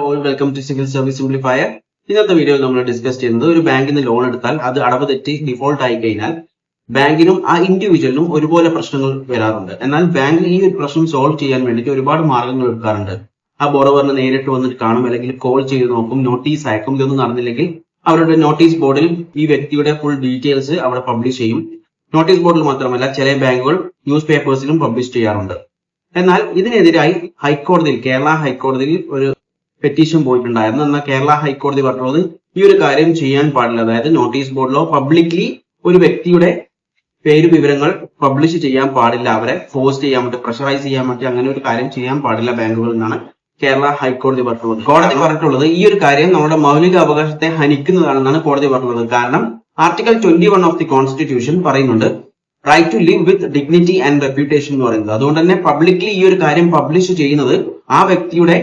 Welcome to civil service simplifier ഇന്നത്തെ വീഡിയോയിൽ നമ്മൾ ഡിസ്കസ് ചെയ്യുന്നത് ഒരു ബാങ്കിൽ നിന്ന് ലോൺ എടുത്താൽ അത് അടവ് തെറ്റി ഡിഫോൾട്ട് ആയി കഴിഞ്ഞാൽ ബാങ്കിനും ആ ഇൻഡിവിജ്വലിനും ഒരുപോലെ പ്രശ്നങ്ങൾ വരാറുണ്ട്. എന്നാൽ ബാങ്ക് ഈ ഒരു പ്രശ്നം സോൾവ് ചെയ്യാൻ വേണ്ടിയിട്ട് ഒരുപാട് മാർഗങ്ങൾ എടുക്കാറുണ്ട്. ആ ബോറോവറിനെ നേരിട്ട് വന്നിട്ട് കാണും അല്ലെങ്കിൽ കോൾ ചെയ്ത് നോക്കും നോട്ടീസ് അയക്കും. ഇതൊന്നും നടന്നില്ലെങ്കിൽ അവരുടെ നോട്ടീസ് ബോർഡിൽ ഈ വ്യക്തിയുടെ ഫുൾ ഡീറ്റെയിൽസ് അവിടെ പബ്ലിഷ് ചെയ്യും. നോട്ടീസ് ബോർഡിൽ മാത്രമല്ല ചില ബാങ്കുകൾ ന്യൂസ് പേപ്പേഴ്സിലും പബ്ലിഷ് ചെയ്യാറുണ്ട്. എന്നാൽ ഇതിനെതിരായി ഹൈക്കോടതിയിൽ കേരള ഹൈക്കോടതിയിൽ ഒരു പെറ്റീഷൻ പോയിട്ടുണ്ടായിരുന്നു എന്നാൽ കേരള ഹൈക്കോടതി പറഞ്ഞത്? ഈ ഒരു കാര്യം ചെയ്യാൻ പാടില്ല. അതായത് നോട്ടീസ് ബോർഡിലോ പബ്ലിക്ലി ഒരു വ്യക്തിയുടെ പേര് വിവരങ്ങൾ പബ്ലിഷ് ചെയ്യാൻ പാടില്ല. അവരെ ഫോഴ്സ് ചെയ്യാൻ പറ്റും പ്രഷറൈസ് ചെയ്യാൻ പറ്റും അങ്ങനെ ഒരു കാര്യം ചെയ്യാൻ പാടില്ല ബാങ്കുകൾ എന്നാണ് കേരള ഹൈക്കോടതി പറഞ്ഞിട്ടുള്ളത് കോടതി പറഞ്ഞിട്ടുള്ളത് ഈ ഒരു കാര്യം നമ്മുടെ മൗലിക അവകാശത്തെ ഹനിക്കുന്നതാണെന്നാണ് കോടതി പറഞ്ഞത്. കാരണം article twenty one of the constitution പറയുന്നുണ്ട് right to live with dignity and reputation എന്ന് പറയുന്നത്. അതുകൊണ്ട് തന്നെ പബ്ലിക്ലി ഈ ഒരു കാര്യം പബ്ലിഷ് ചെയ്യുന്നത് ആ വ്യക്തിയുടെ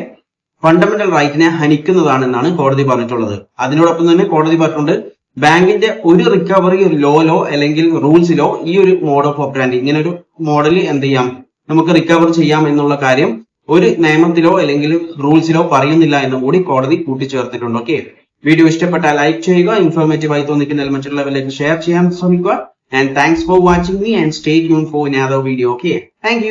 ഫണ്ടമെന്റൽ റൈറ്റിനെ ഹനിക്കുന്നതാണെന്നാണ് കോടതി പറഞ്ഞിട്ടുള്ളത്. അതിനോടൊപ്പം തന്നെ കോടതി പറഞ്ഞിട്ടുണ്ട് ബാങ്കിന്റെ ഒരു റിക്കവറി ലോയിലോ അല്ലെങ്കിൽ റൂൾസിലോ ഈ ഒരു മോഡ് ഓഫ് ഓപ്പറാൻഡ് ഇങ്ങനെ ഒരു മോഡൽ എന്ത് ചെയ്യാം? നമുക്ക് റിക്കവർ ചെയ്യാം എന്നുള്ള കാര്യം ഒരു നിയമത്തിലോ അല്ലെങ്കിൽ റൂൾസിലോ പറയുന്നില്ല എന്നും കൂടി കോടതി കൂട്ടിച്ചേർത്തിട്ടുണ്ട്. ഓക്കെ? വീഡിയോ ഇഷ്ടപ്പെട്ടാൽ ലൈക്ക് ചെയ്യുക ഇൻഫോർമേറ്റീവ് ആയി തോന്നിക്കുന്ന മറ്റുള്ളവരിലേക്ക് ഷെയർ ചെയ്യാൻ ശ്രമിക്കുക. And thanks for watching me and stay tune for another video okay? Thank